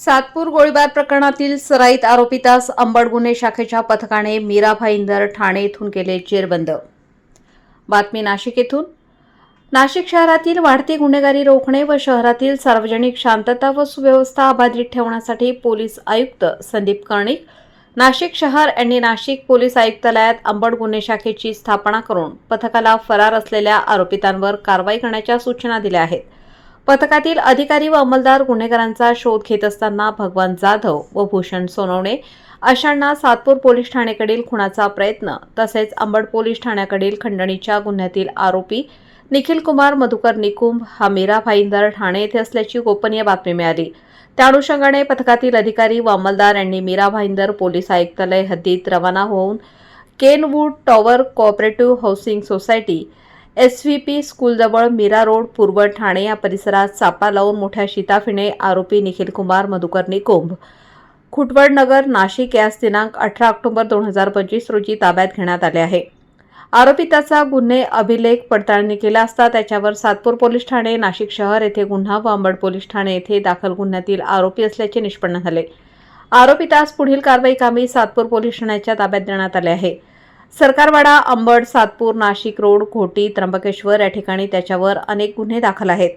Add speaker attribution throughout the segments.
Speaker 1: सातपूर गोळीबार प्रकरणातील सराईत आरोपितास अंबड गुन्हे शाखेच्या पथकाने मीरा भाईंदर ठाणे येथून केले जेरबंद. बातमी नाशिक येथून. नाशिक शहरातील वाढती गुन्हेगारी रोखणे व शहरातील सार्वजनिक शांतता व सुव्यवस्था अबाधित ठेवण्यासाठी पोलीस आयुक्त संदीप कर्णिक नाशिक शहर यांनी नाशिक पोलीस आयुक्तालयात अंबड गुन्हे शाखेची स्थापना करून पथकाला फरार असलेल्या आरोपितांवर कारवाई करण्याच्या सूचना दिल्या आहेत. पथकातील अधिकारी व अंमलदार गुन्हेगारांचा शोध घेत असताना भगवान जाधव व भूषण सोनवणे अशांना सातपूर पोलीस ठाण्याकडील खुनाचा प्रयत्न तसेच अंबड पोलीस ठाण्याकडील खंडणीच्या गुन्ह्यातील आरोपी निखिल कुमार मधुकर निकुंभ हा मीरा भाईंदर ठाणे येथे असल्याची गोपनीय बातमी मिळाली. त्या अनुषंगाने पथकातील अधिकारी व अंमलदार यांनी मीरा भाईंदर पोलीस आयुक्तालय हद्दीत रवाना होऊन Kenwood tower cooperative housing society S V P स्कूलजवळ Mira road पूर्व ठाणे या परिसरात चापा लावून मोठ्या शिताफीने आरोपी निखिल कुमार मधुकर निकुंभ खुटवड नगर नाशिक यास दिनांक अठरा ऑक्टोबर दोन हजार पंचवीस रोजी ताब्यात घेण्यात आले आहे. आरोपी त्याचा गुन्हे अभिलेख पडताळणी केला असता त्याच्यावर सातपूर पोलीस ठाणे नाशिक शहर येथे गुन्हा व अंबड पोलीस ठाणे येथे दाखल गुन्ह्यातील आरोपी असल्याचे निष्पन्न झाले. आरोपी तास पुढील कारवाई कामी सातपूर पोलीस ठाण्याच्या ताब्यात देण्यात आले आहे. सरकारवाडा अंबड सातपूर नाशिक रोड घोटी त्र्यंबकेश्वर या ठिकाणी त्याच्यावर अनेक गुन्हे दाखल आहेत.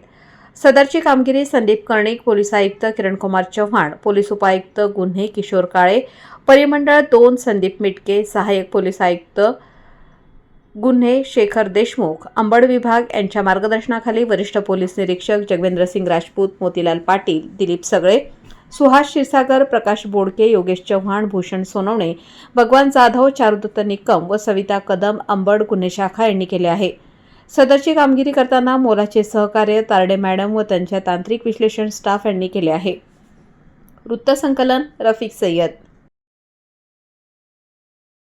Speaker 1: सदरची कामगिरी संदीप कर्णिक पोलीस आयुक्त किरणकुमार चव्हाण पोलीस उपायुक्त गुन्हे किशोर काळे परिमंडळ दोन संदीप मिटके सहाय्यक पोलीस आयुक्त गुन्हे शेखर देशमुख अंबड विभाग यांच्या मार्गदर्शनाखाली वरिष्ठ पोलीस निरीक्षक जगवेंद्रसिंग राजपूत मोतीलाल पाटील दिलीप सगळे सुहास क्षीरसागर प्रकाश बोडके योगेश चव्हाण भूषण सोनवणे भगवान जाधव चारुदत्त निकम व सविता कदम अंबड गुन्हे शाखा यांनी केले आहे. सदरची कामगिरी करताना मोलाचे सहकार्य तारडे मॅडम व त्यांच्या तांत्रिक विश्लेषण स्टाफ यांनी केले आहे. वृत्तसंकलन रफिक सय्यद